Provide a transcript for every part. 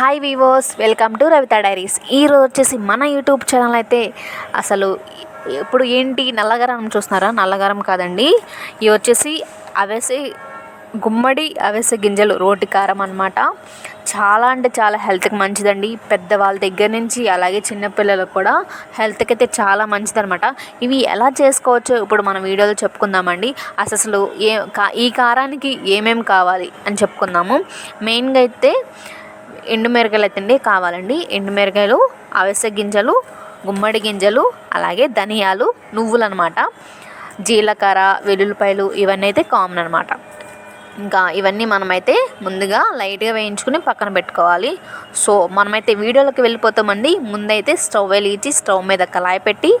Hi viewers welcome to Ravitha diaries ఈరోజు వచ్చేసి మన యూట్యూబ్ ఛానల్ అయితే అసలు ఇప్పుడు ఏంటి నల్లగరం చూస్తున్నారా? నల్లగరం కాదండి. ఇవి వచ్చేసి అవేసి గుమ్మడి అవేసే గింజలు రోటి కారం అనమాట చాలా అంటే చాలా హెల్త్కి మంచిదండి. పెద్దవాళ్ళ దగ్గర నుంచి అలాగే చిన్నపిల్లలకు కూడా హెల్త్కి అయితే చాలా మంచిదనమాట ఇవి ఎలా చేసుకోవచ్చో ఇప్పుడు మన వీడియోలో చెప్పుకుందామండి. అసలు ఏ కా- ఈ కారానికి ఏమేమి కావాలి అని చెప్పుకుందాము. మెయిన్గా అయితే ఎండుమిరకాయలు అయితే కావాలండి. ఎండుమిరకాయలు అవిసె గింజలు గుమ్మడి గింజలు అలాగే ధనియాలు నువ్వులు అనమాట జీలకర్ర వెల్లుల్లిపాయలు ఇవన్నీ అయితే కామన్ అనమాట. ఇంకా ఇవన్నీ మనమైతే ముందుగా లైట్గా వేయించుకుని పక్కన పెట్టుకోవాలి. సో మనమైతే వీడియోలోకి వెళ్ళిపోతామండి. ముందైతే స్టవ్ వెలిగించి స్టవ్ మీద కళాయి పెట్టి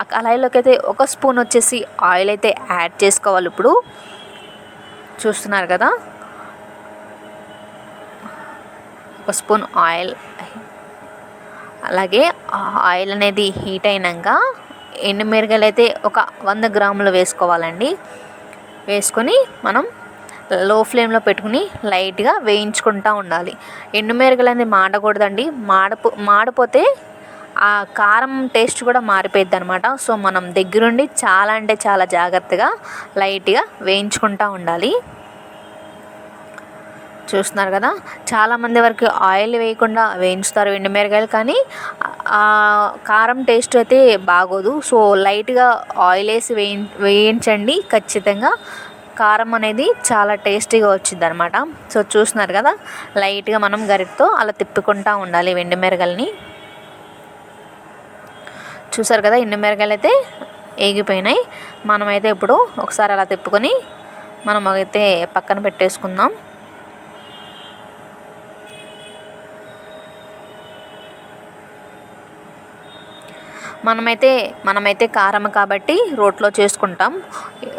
ఆ కళాయిలోకి అయితే ఒక స్పూన్ వచ్చేసి ఆయిల్ అయితే యాడ్ చేసుకోవాలి ఇప్పుడు. చూస్తున్నారు కదా? ఒక స్పూన్ ఆయిల్. అలాగే ఆయిల్ అనేది హీట్ అయినాక ఎండుమిరగలు అయితే ఒక వంద గ్రాములు వేసుకోవాలండి. వేసుకొని మనం లో ఫ్లేమ్లో పెట్టుకుని లైట్గా వేయించుకుంటూ ఉండాలి. ఎండుమిరగలు అనేది మాడకూడదండి. మాడపో మాడిపోతే ఆ కారం టేస్ట్ కూడా మారిపోయింది అనమాట సో మనం దగ్గరుండి చాలా అంటే చాలా జాగ్రత్తగా లైట్గా వేయించుకుంటూ ఉండాలి. చూస్తున్నారు కదా చాలామంది వరకు ఆయిల్ వేయకుండా వేయించుతారు ఎండుమిరగాయలు కానీ కారం టేస్ట్ అయితే బాగోదు. సో లైట్గా ఆయిల్ వేసి వేయి వేయించండి ఖచ్చితంగా. కారం అనేది చాలా టేస్టీగా వచ్చింది అనమాట సో చూస్తున్నారు కదా లైట్గా మనం గరిటతో అలా తిప్పుకుంటూ ఉండాలి ఎండుమిరగాయలని. చూసారు కదా ఎండుమిరగాయలు అయితే ఏగిపోయినాయి. మనమైతే ఇప్పుడు ఒకసారి అలా తిప్పుకొని మనం అయితే పక్కన పెట్టేసుకుందాం. మనమైతే మనమైతే కారం కాబట్టి రోట్లో చేసుకుంటాం.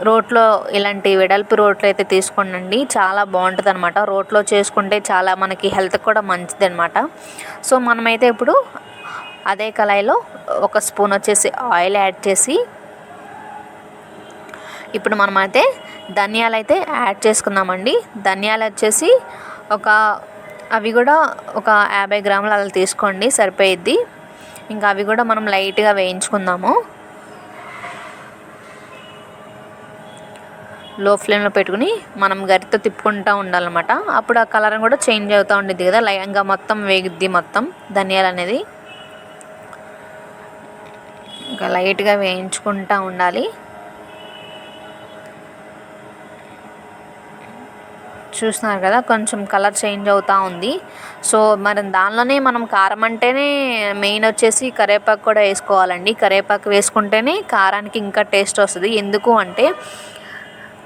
రోట్లో ఇలాంటి వెడల్పు రోట్లు అయితే తీసుకోండి చాలా బాగుంటుంది అనమాట రోట్లో చేసుకుంటే చాలా మనకి హెల్త్ కూడా మంచిది అనమాట సో మనమైతే ఇప్పుడు అదే కళాయిలో ఒక స్పూన్ వచ్చేసి ఆయిల్ యాడ్ చేసి ఇప్పుడు మనమైతే ధనియాలు అయితే యాడ్ చేసుకుందామండి. ధనియాలు వచ్చేసి ఒక అవి కూడా ఒక యాభై గ్రాములు అలా తీసుకోండి సరిపోయిద్ది. ఇంకా అవి కూడా మనం లైట్గా వేయించుకుందాము. లో ఫ్లేమ్లో పెట్టుకుని మనం గరితో తిప్పుకుంటూ ఉండాలన్నమాట. అప్పుడు ఆ కలర్ కూడా చేంజ్ అవుతూ ఉండేది కదా. లై ఇంకా మొత్తం వేగుద్ది మొత్తం ధనియాలు అనేది. ఇంకా లైట్గా వేయించుకుంటూ ఉండాలి. చూస్తున్నారు కదా కొంచెం కలర్ చేంజ్ అవుతూ ఉంది. సో మరి దానిలోనే మనం కారం అంటేనే మెయిన్ వచ్చేసి కరివేపాకు కూడా వేసుకోవాలండి. కరివేపాకు వేసుకుంటేనే కారానికి ఇంకా టేస్ట్ వస్తుంది. ఎందుకు అంటే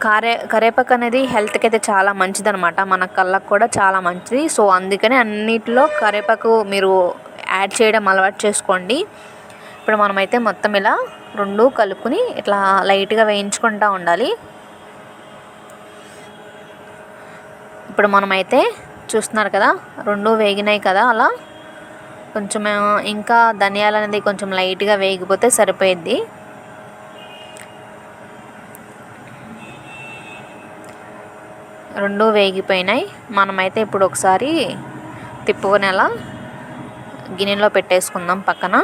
కరే కరేపాకు అనేది హెల్త్కి అయితే చాలా మంచిది అనమాట మన కళ్ళకు కూడా చాలా మంచిది. సో అందుకనే అన్నిటిలో కరేపాకు మీరు యాడ్ చేయడం అలవాటు చేసుకోండి. ఇప్పుడు మనమైతే మొత్తం ఇలా రెండు కలుపుకుని ఇట్లా లైట్గా వేయించుకుంటూ ఉండాలి. ఇప్పుడు మనమైతే చూస్తున్నారు కదా రెండు వేగినాయి కదా అలా. కొంచెం ఇంకా ధనియాలు అనేది కొంచెం లైట్గా వేగిపోతే సరిపోయిద్ది. రెండు వేగిపోయినాయి. మనమైతే ఇప్పుడు ఒకసారి తిప్పుకునేలా గిన్నెలో పెట్టేసుకుందాం పక్కన.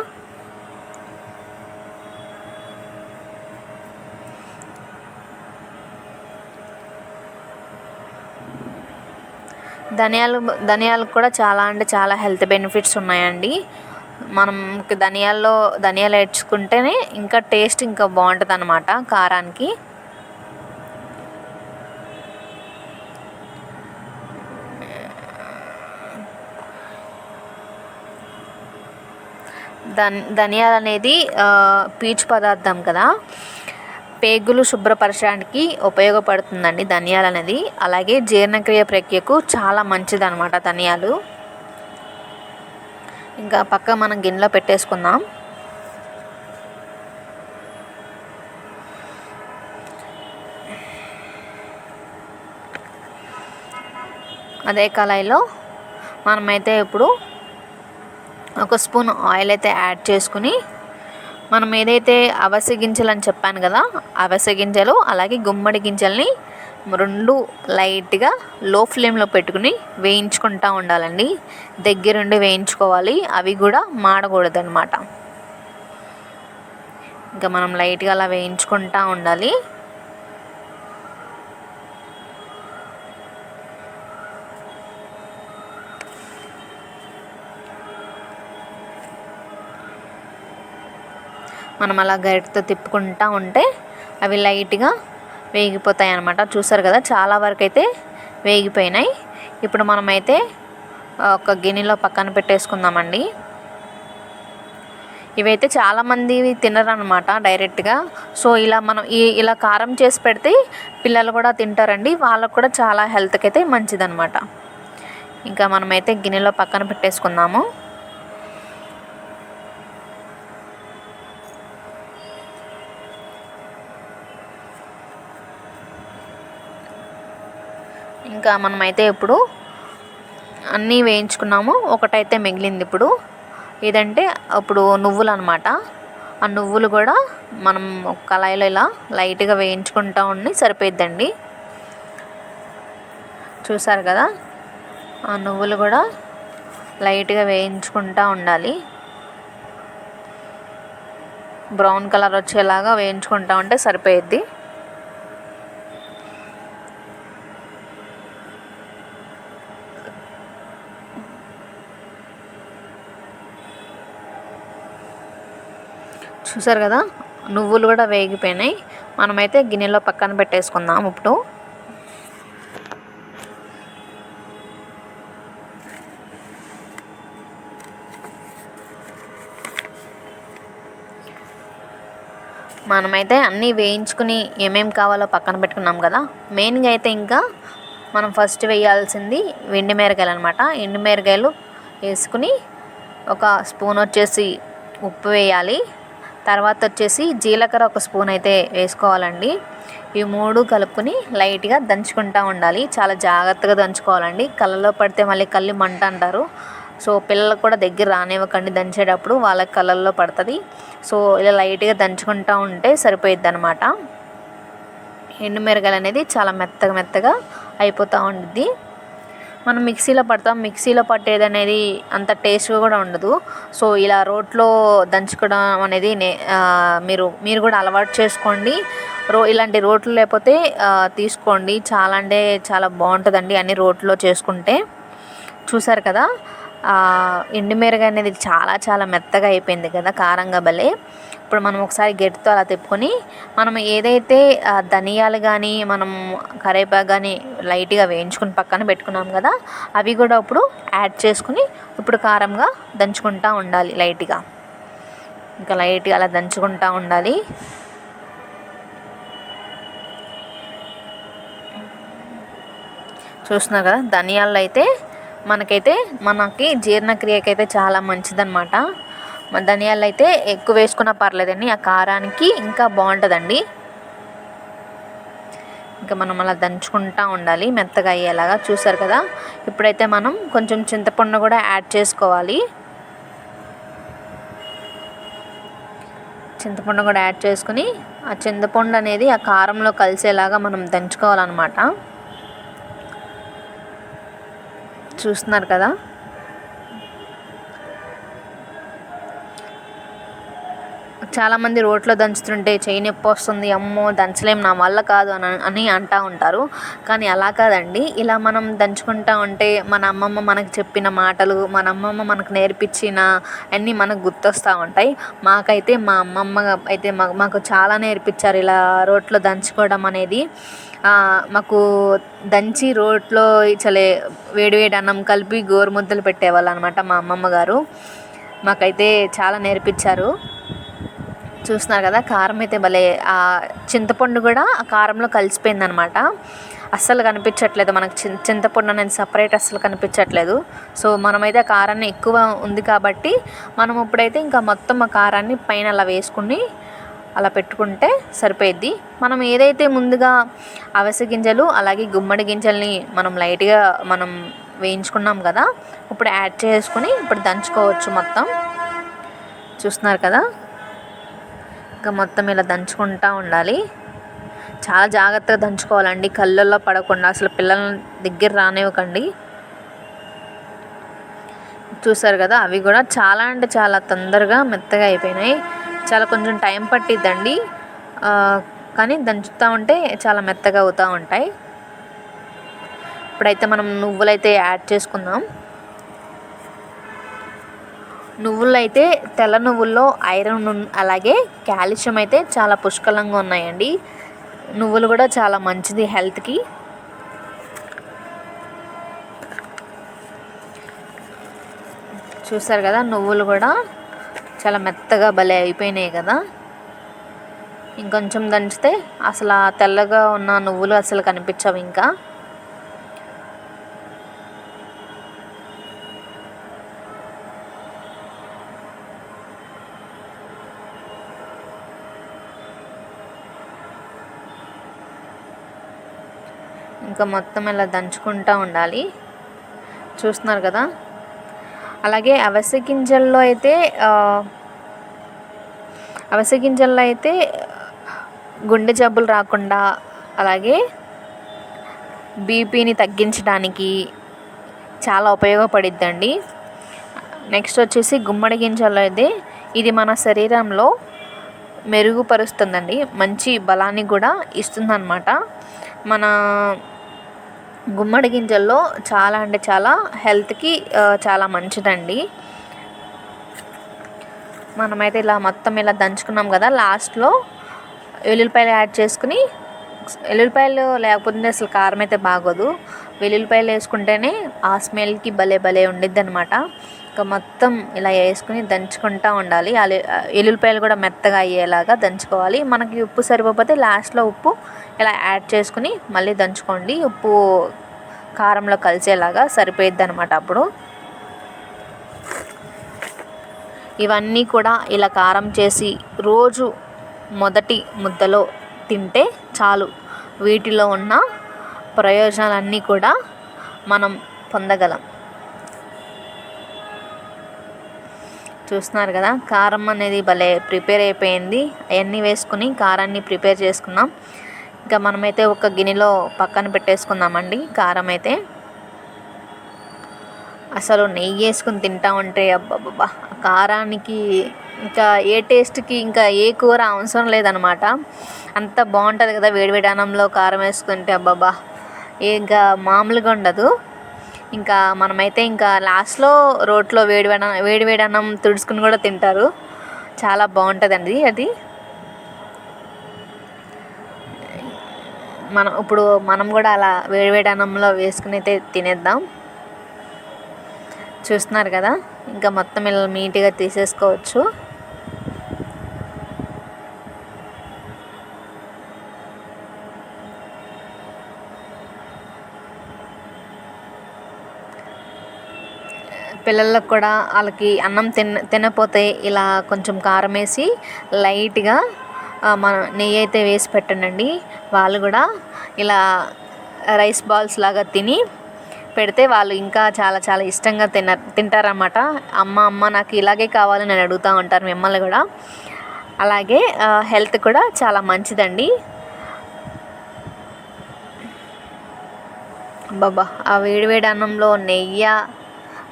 ధనియాలు ధనియాలు కూడా చాలా అంటే చాలా హెల్త్ బెనిఫిట్స్ ఉన్నాయండి. మనం ధనియాల్లో ధనియాలు వేర్చుకుంటేనే ఇంకా టేస్ట్ ఇంకా బాగుంటుంది అనమాట కారానికి. ధన్ ధనియాలు అనేది పీచు పదార్థం కదా. పేగులు శుభ్రపరచడానికి ఉపయోగపడుతుందండి ధనియాలు అనేది. అలాగే జీర్ణక్రియ ప్రక్రియకు చాలా మంచిది అనమాట ధనియాలు. ఇంకా పక్క మనం గిన్నెలో పెట్టేసుకుందాం. అదే కళాయిలో మనమైతే ఇప్పుడు ఒక స్పూన్ ఆయిల్ అయితే యాడ్ చేసుకుని మనం ఏదైతే అవసి గింజలు అని చెప్పాను కదా అవసి గింజలు అలాగే గుమ్మడి గింజల్ని రెండు లైట్గా లో ఫ్లేమ్లో పెట్టుకుని వేయించుకుంటూ ఉండాలండి. దగ్గరుండి వేయించుకోవాలి. అవి కూడా మాడకూడదు అనమాట ఇంకా మనం లైట్గా అలా వేయించుకుంటూ ఉండాలి. మనం అలా గరిటతో తిప్పుకుంటూ ఉంటే అవి లైట్గా వేగిపోతాయి అన్నమాట చూసారు కదా చాలా వరకు అయితే వేగిపోయినాయి. ఇప్పుడు మనమైతే ఒక గిన్నెలో పక్కన పెట్టేసుకుందామండి. ఇవైతే చాలామంది తినరనమాట డైరెక్ట్గా. సో ఇలా మనం ఈ ఇలా కారం చేసి పెడితే పిల్లలు కూడా తింటారండి. వాళ్ళకు కూడా చాలా హెల్త్కి అయితే మంచిదనమాట ఇంకా మనమైతే గిన్నెలో పక్కన పెట్టేసుకుందాము. ఇంకా మనమైతే ఇప్పుడు అన్నీ వేయించుకున్నాము. ఒకటైతే మిగిలింది ఇప్పుడు. ఇదంటే ఇప్పుడు నువ్వులు అనమాట ఆ నువ్వులు కూడా మనం కళాయిలో ఇలా లైట్గా వేయించుకుంటా ఉండి సరిపోయిద్దండి. చూసారు కదా? ఆ నువ్వులు కూడా లైట్గా వేయించుకుంటూ ఉండాలి. బ్రౌన్ కలర్ వచ్చేలాగా వేయించుకుంటా ఉంటే సరిపోయిద్ది. చూసారు కదా? నువ్వులు కూడా వేగిపోయినాయి. మనమైతే గిన్నెలో పక్కన పెట్టేసుకుందాం ఇప్పుడు. మనమైతే అన్నీ వేయించుకుని ఏమేం కావాలో పక్కన పెట్టుకున్నాం కదా? మెయిన్గా అయితే ఇంకా మనం ఫస్ట్ వేయాల్సింది ఎండు మిరగాయలు అనమాట ఎండు మిరగాయలు వేసుకుని ఒక స్పూన్ వచ్చేసి ఉప్పు వేయాలి. తర్వాత వచ్చేసి జీలకర్ర ఒక స్పూన్ అయితే వేసుకోవాలండి. ఈ మూడు కలుపుకొని లైట్గా దంచుకుంటూ ఉండాలి. చాలా జాగ్రత్తగా దంచుకోవాలండి. కళ్ళలో పడితే మళ్ళీ కళ్ళు మంట అంటారు. సో పిల్లలకు కూడా దగ్గర రానివ్వకండి దంచేటప్పుడు. వాళ్ళ కళ్ళల్లో పడుతుంది. సో ఇలా లైట్గా దంచుకుంటూ ఉంటే సరిపోయిద్ది అనమాట ఎండుమిరగాయలు అనేది చాలా మెత్తగా మెత్తగా అయిపోతూ ఉండిద్ది. మనం మిక్సీలో పడతాం. మిక్సీలో పట్టేది అనేది అంత టేస్ట్గా కూడా ఉండదు. సో ఇలా రోట్లో దంచుకోవడం అనేది నే మీరు మీరు కూడా అలవాటు చేసుకోండి. రో ఇలాంటి రోట్లు లేకపోతే తీసుకోండి. చాలా అంటే చాలా బాగుంటుందండి అన్ని రోట్లో చేసుకుంటే. చూసారు కదా? ఎండుమిరగ అనేది చాలా చాలా మెత్తగా అయిపోయింది కదా కారంగా భలే. ఇప్పుడు మనం ఒకసారి గెట్తో అలా తిప్పుకొని మనం ఏదైతే ధనియాలు కానీ మనం కరేపాకు కానీ లైట్గా వేయించుకుని పక్కన పెట్టుకున్నాం కదా అవి కూడా ఇప్పుడు యాడ్ చేసుకుని ఇప్పుడు కారంగా దంచుకుంటూ ఉండాలి లైట్గా. ఇంకా లైట్గా అలా దంచుకుంటూ ఉండాలి. చూస్తున్నారు కదా ధనియాలు అయితే మనకైతే మనకి జీర్ణక్రియకైతే చాలా మంచిదన్నమాట. ధనియాలు అయితే ఎక్కువ వేసుకున్నా పర్లేదండి. ఆ కారానికి ఇంకా బాగుంటుందండి. ఇంకా మనం అలా దంచుకుంటూ ఉండాలి. మెత్తగా అయ్యేలాగా చూసారు కదా? ఇప్పుడైతే మనం కొంచెం చింతపండు కూడా యాడ్ చేసుకోవాలి. చింతపండు కూడా యాడ్ చేసుకుని ఆ చింతపండు అనేది ఆ కారంలో కలిసేలాగా మనం దంచుకోవాలన్నమాట. చూస్తున్నారు కదా. చాలామంది రోట్లో దంచుతుంటే చైన్ నొప్పి వస్తుంది అమ్మో దంచలేం నా వల్ల కాదు అని అని అంటూ ఉంటారు. కానీ అలా కాదండి. ఇలా మనం దంచుకుంటా ఉంటే మన అమ్మమ్మ మనకు చెప్పిన మాటలు మన అమ్మమ్మ మనకు నేర్పించిన అన్నీ మనకు గుర్తొస్తూ ఉంటాయి. మాకైతే మా అమ్మమ్మ అయితే మాకు చాలా నేర్పించారు ఇలా రోట్లో దంచుకోవడం అనేది. మాకు దంచి రోట్లో చలే వేడివేడి అన్నం కలిపి గోరుముద్దలు పెట్టేవాళ్ళు అనమాట మా అమ్మమ్మ గారు. మాకైతే చాలా నేర్పించారు. చూస్తున్నారు కదా కారం అయితే భలే ఆ చింతపండు కూడా ఆ కారంలో కలిసిపోయింది అనమాట అస్సలు కనిపించట్లేదు మనకు చి చింతపండు అనేది సపరేట్ అస్సలు కనిపించట్లేదు. సో మనమైతే ఆ కారాన్ని ఎక్కువ ఉంది కాబట్టి మనం ఇప్పుడైతే ఇంకా మొత్తం ఆ కారాన్ని పైన అలా వేసుకుని అలా పెట్టుకుంటే సరిపోయిద్ది. మనం ఏదైతే ముందుగా అవిసె గింజలు అలాగే గుమ్మడి గింజల్ని మనం లైట్గా మనం వేయించుకున్నాం కదా ఇప్పుడు యాడ్ చేసుకుని ఇప్పుడు దంచుకోవచ్చు మొత్తం. చూస్తున్నారు కదా? ఇంకా మొత్తం ఇలా దంచుకుంటూ ఉండాలి. చాలా జాగ్రత్తగా దంచుకోవాలండి. కళ్ళల్లో పడకుండా అసలు పిల్లల దగ్గర రానివ్వకండి. చూసారు కదా అవి కూడా చాలా అంటే చాలా తొందరగా మెత్తగా అయిపోయినాయి. చాలా కొంచెం టైం పట్టిద్దండి. కానీ దంచుతూ ఉంటే చాలా మెత్తగా అవుతూ ఉంటాయి. ఇప్పుడైతే మనం నువ్వులైతే యాడ్ చేసుకుందాం. నువ్వులు అయితే తెల్ల నువ్వుల్లో ఐరన్ అలాగే కాల్షియం అయితే చాలా పుష్కలంగా ఉన్నాయండి. నువ్వులు కూడా చాలా మంచిది హెల్త్కి. చూసారు కదా నువ్వులు కూడా చాలా మెత్తగా భలే అయిపోయినాయి కదా. ఇంకొంచెం దంచితే అసలు ఆ తెల్లగా ఉన్న నువ్వులు అసలు కనిపించవు ఇంకా. ఇంకా మొత్తం ఇలా దంచుకుంటూ ఉండాలి. చూస్తున్నారు కదా? అలాగే అవిసె గింజల్లో అయితే అవసె అవిసె గింజల్లో అయితే గుండె జబ్బులు రాకుండా అలాగే బీపీని తగ్గించడానికి చాలా ఉపయోగపడిద్దండి. నెక్స్ట్ వచ్చేసి గుమ్మడి గింజల్లో అయితే ఇది మన శరీరంలో మెరుగుపరుస్తుందండి. మంచి బలాన్ని కూడా ఇస్తుందన్నమాట. మన గుమ్మడి గింజల్లో చాలా అంటే చాలా హెల్త్కి చాలా మంచిదండి. మనమైతే ఇలా మొత్తం ఇలా దంచుకున్నాం కదా లాస్ట్లో. వెల్లుల్లిపాయలు యాడ్ చేసుకుని వెల్లుల్లిపాయలు లేకపోతే అసలు కారం అయితే బాగోదు. వెల్లుల్లిపాయలు వేసుకుంటేనే ఆ స్మెల్కి భలే భలే ఉండిద్ది అనమాట ఇంకా మొత్తం ఇలా వేసుకుని దంచుకుంటూ ఉండాలి. అలా కూడా మెత్తగా అయ్యేలాగా దంచుకోవాలి. మనకి ఉప్పు సరిపోతే లాస్ట్లో ఉప్పు ఇలా యాడ్ చేసుకుని మళ్ళీ దంచుకోండి. ఉప్పు కారంలో కలిసేలాగా సరిపోయిద్ది అనమాట అప్పుడు. ఇవన్నీ కూడా ఇలా కారం చేసి రోజు మొదటి ముద్దలో తింటే చాలు. వీటిలో ఉన్న ప్రయోజనాలన్నీ కూడా మనం పొందగలం. చూస్తున్నారు కదా కారం అనేది భలే ప్రిపేర్ అయిపోయింది. అవన్నీ వేసుకుని కారాన్ని ప్రిపేర్ చేసుకున్నాం ఇంకా మనమైతే ఒక గిన్నెలో పక్కన పెట్టేసుకుందామండి కారం అయితే. అసలు నెయ్యి వేసుకుని తింటా ఉంటే అబ్బబ్బబ్బా కారానికి ఇంకా ఏ టేస్ట్కి ఇంకా ఏ కూర అవసరం లేదనమాట. అంత బాగుంటుంది కదా వేడివేడి అన్నంలో కారం వేసుకుంటే అబ్బబ్బా ఇంకా మామూలుగా ఉండదు. ఇంకా మనమైతే ఇంకా లాస్ట్లో రోట్లో వేడి వేడి వేడి అన్నం తుడుచుకుని కూడా తింటారు. చాలా బాగుంటుందండి అది. మనం ఇప్పుడు మనం కూడా అలా వేడివేడి అన్నంలో వేసుకుని అయితే తినేద్దాం. చూస్తున్నారు కదా? ఇంకా మొత్తం ఇలా నీట్గా తీసేసుకోవచ్చు. పిల్లలకు కూడా వాళ్ళకి అన్నం తిన తినపోతే ఇలా కొంచెం కారం వేసి లైట్గా మనం మన నెయ్యి అయితే వేసి పెట్టండి వాళ్ళు కూడా ఇలా రైస్ బాల్స్ లాగా తిని పెడితే వాళ్ళు ఇంకా చాలా చాలా ఇష్టంగా తిన తింటారన్నమాట. అమ్మ అమ్మ నాకు ఇలాగే కావాలని నేను అడుగుతూ ఉంటారు మిమ్మల్ని కూడా. అలాగే హెల్త్ కూడా చాలా మంచిదండి. బాబా ఆ వేడివేడి అన్నంలో నెయ్యి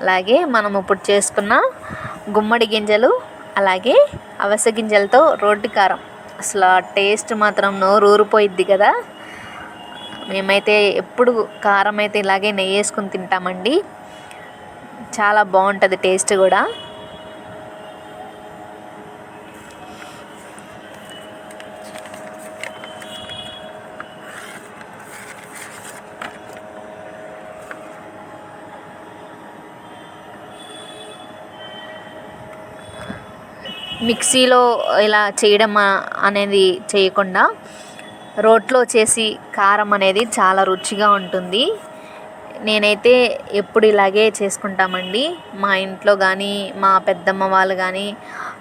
అలాగే మనం ఇప్పుడు చేసుకున్న గుమ్మడి గింజలు అలాగే అవస గింజలతో రోడ్డు కారం. అసలు ఆ టేస్ట్ మాత్రం నోరు ఊరిపోయిద్ది కదా. మేమైతే ఎప్పుడు కారం అయితే ఇలాగే నెయ్యి వేసుకుని తింటామండి. చాలా బాగుంటుంది టేస్ట్ కూడా. మిక్సీలో ఇలా చేయడం అనేది చేయకుండా రోట్లో చేసి కారం అనేది చాలా రుచిగా ఉంటుంది. నేనైతే ఎప్పుడు ఇలాగే చేసుకుంటామండి. మా ఇంట్లో కానీ మా పెద్దమ్మ వాళ్ళు కానీ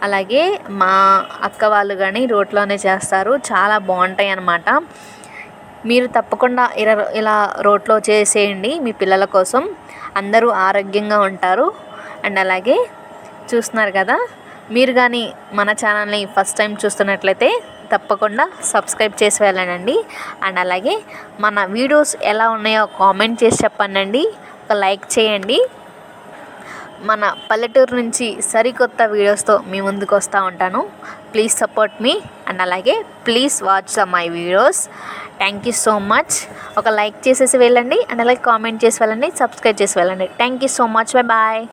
అలాగే మా అక్క వాళ్ళు కానీ రోట్లోనే చేస్తారు. చాలా బాగుంటాయి అన్నమాట. మీరు తప్పకుండా ఇలా ఇలా రోట్లో చేసేయండి మీ పిల్లల కోసం. అందరూ ఆరోగ్యంగా ఉంటారు. అండ్ అలాగే చూస్తున్నారు కదా మీరు కానీ మన ఛానల్ని ఫస్ట్ టైం చూస్తున్నట్లయితే తప్పకుండా సబ్స్క్రైబ్ చేసి వెళ్ళండి అండ్ అలాగే మన వీడియోస్ ఎలా ఉన్నాయో కామెంట్ చేసి చెప్పండి ఒక లైక్ చేయండి. మన పల్లెటూరు నుంచి సరికొత్త వీడియోస్తో మీ ముందుకు వస్తూ ఉంటాను. Please support me. అండ్ అలాగే please watch the my videos. Thank you so much. ఒక లైక్ చేసేసి వెళ్ళండి. అండ్ అలాగే కామెంట్ చేసి వెళ్ళండి. సబ్స్క్రైబ్ చేసి వెళ్ళండి. Thank you so much. Bye bye.